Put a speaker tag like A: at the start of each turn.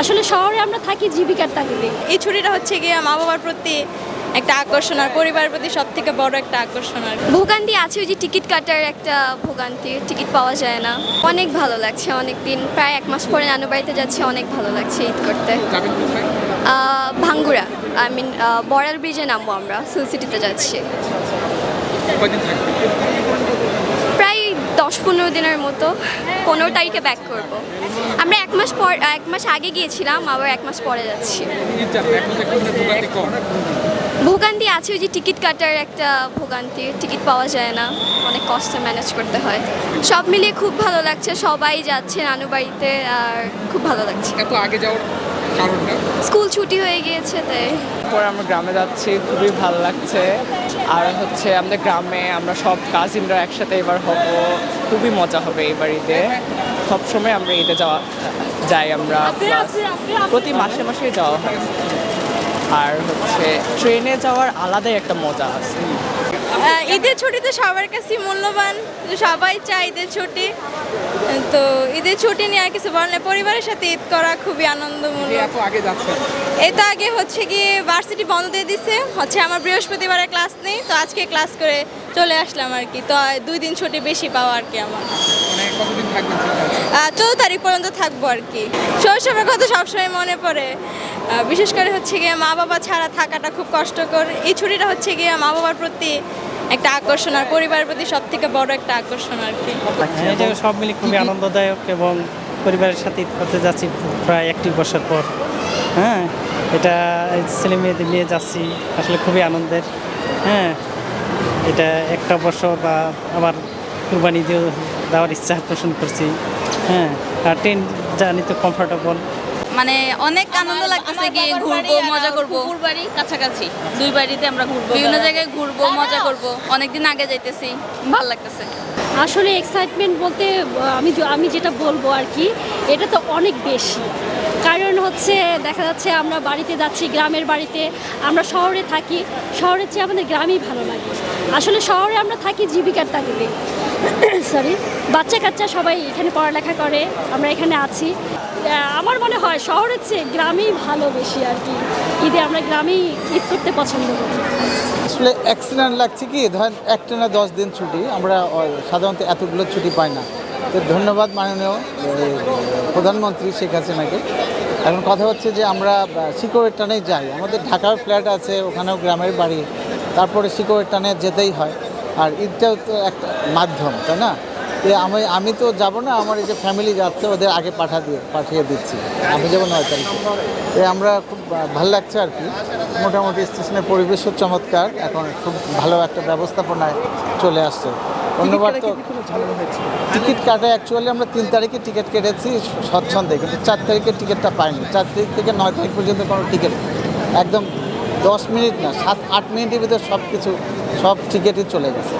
A: আসলে শহরে আমরা থাকি জীবিকার তাগিদে।
B: এই ছুটিটা হচ্ছে গিয়ে মা বাবার প্রতি একটা আকর্ষণ আর পরিবারের প্রতি সব থেকে বড় একটা আকর্ষণ আর
C: ভোগান্তি আছে ওই যে টিকিট কাটার একটা ভোগান্তি টিকিট পাওয়া যায় না। অনেক ভালো লাগছে অনেক দিন প্রায় এক মাস পরে নানু বাড়িতে যাচ্ছি অনেক ভালো লাগছে ঈদ করতে। ভাঙ্গুরা আই মিন বড়াল ব্রিজে নামবো আমরা সুল সিটিতে যাচ্ছি। প্রায় দশ পনেরো দিনের মতো পনেরো তারিখে ব্যাক করব। এক মাস পর এক মাস আগে গিয়েছিলাম আবার এক মাস পরে যাচ্ছি।
D: ভোগান্তি
C: আছে ওই যে টিকিট কাটার একটা ভোগান্তি টিকিট পাওয়া যায় না অনেক কষ্টে ম্যানেজ করতে হয়। সব মিলিয়ে খুব ভালো লাগছে সবাই যাচ্ছে নানু বাড়িতে আর খুব ভালো লাগছে।
D: এত আগে যাওয়ার
C: স্কুল ছুটি হয়ে গিয়েছে তাই।
E: পরে আমরা গ্রামে যাচ্ছি খুবই ভালো লাগছে। আর হচ্ছে আমাদের গ্রামে আমরা সব কাজিনরা একসাথে এবার হব খুবই মজা হবে এই বাড়িতে। সবসময় আমরা ঈদে যাওয়া যাই আমরা প্রতি মাসে মাসে যাওয়া হয়। আর হচ্ছে ট্রেনে যাওয়ার আলাদাই একটা মজা আছে।
B: ঈদের ছুটি তো সবার কাছে মূল্যবান সবাই চায় ঈদের ছুটি। তো ঈদের ছুটি নিয়ে আর কিছু বলেন পরিবারের সাথে ঈদ করা খুবই আনন্দমূলক।
D: এত আগে যাচ্ছেন
B: এই তো আগে হচ্ছে গিয়ে ভার্সিটি বন্ধ দিয়ে দিছে। হচ্ছে আমার বৃহস্পতিবারে ক্লাস নেই তো আজকে ক্লাস করে চলে আসলাম আর কি। তো দুই দিন ছুটি বেশি পাওয়া আর কি আমার।
D: কতদিন থাকবেন চিন্তা
B: চৌদ্দ তারিখ পর্যন্ত থাকব আর কি। শৈশবের কথা সবসময় মনে পড়ে। বিশেষ করে হচ্ছে গিয়ে মা বাবা ছাড়া থাকাটা খুব কষ্টকর। এই ছুটিটা হচ্ছে গিয়ে মা বাবার প্রতি একটা আকর্ষণ আর পরিবারের প্রতি সব থেকে বড় একটা আকর্ষণ আর কি।
F: এটা সব মিলে খুবই আনন্দদায়ক এবং পরিবারের সাথে ঈদ করতে যাচ্ছি প্রায় একটি বছর পর। হ্যাঁ এটা ছেলে মেয়েদের নিয়ে যাচ্ছি আসলে খুবই আনন্দের। হ্যাঁ এটা একটা বছর বা আবার কুরবানি দিয়ে দেওয়ার ইচ্ছা পোষণ করছি। হ্যাঁ আর ট্রেন জার্নি তো কমফোর্টেবল
B: মানে অনেক আনন্দ লাগতেছে গিয়ে ঘুরবো মজা করব।
G: বাড়ি কাছাকাছি দুই বাড়িতে আমরা ঘুরবো
B: বিভিন্ন জায়গায় ঘুরবো মজা করব। অনেকদিন আগে যাইতেছি ভালো লাগতেছে।
A: আসলে এক্সাইটমেন্ট বলতে আমি আমি যেটা বলব আর কি এটা তো অনেক বেশি। কারণ হচ্ছে দেখা যাচ্ছে আমরা বাড়িতে যাচ্ছি গ্রামের বাড়িতে আমরা শহরে থাকি শহরের চেয়ে আমাদের গ্রামেই ভালো লাগে। আসলে শহরে আমরা থাকি, জীবিকার তাগিদে। সরি বাচ্চা কাচ্চা সবাই এখানে পড়ালেখা করে, আমরা এখানে আছি। আমার মনে হয় শহরের চেয়ে গ্রামেই ভালো বেশি আর কি। ঈদে আমরা গ্রামেই ঈদ করতে পছন্দ করি।
H: আসলে অ্যাক্সিডেন্ট লাগছে কি? ধরেন একটা না দশ দিন ছুটি, আমরা সাধারণত এতগুলো ছুটি পাই না। তো ধন্যবাদ মাননীয় প্রধানমন্ত্রী শেখ হাসিনাকে। এখন কথা হচ্ছে যে আমরা শিকড়ের টানে যাই। আমাদের ঢাকার ফ্ল্যাট আছে, ওখানেও গ্রামের বাড়ি। তারপরে শিকড়ের টানে যেতেই হয়। আর ঈদটাও তো একটা মাধ্যম, তাই না? আমি আমি তো যাব না, আমার এই যে ফ্যামিলি যাচ্ছে, ওদের আগে পাঠা দিয়ে, পাঠিয়ে দিচ্ছি। আমি যাব নয় তারিখে এ আমরা খুব ভালো লাগছে আর কি। মোটামুটি স্টেশনের পরিবেশও চমৎকার। এখন খুব ভালো একটা ব্যবস্থাপনায় চলে আসছে। ধন্যবাদ তো। টিকিট কাটা অ্যাকচুয়ালি আমরা তিন তারিখে টিকিট কেটেছি স্বচ্ছন্দে, কিন্তু চার তারিখের টিকিটটা পাইনি। চার তারিখ থেকে নয় তারিখ পর্যন্ত কোনো টিকিট, একদম দশ মিনিট না সাত আট মিনিটের ভিতরে সব কিছু সব টিকিটই চলে গেছে।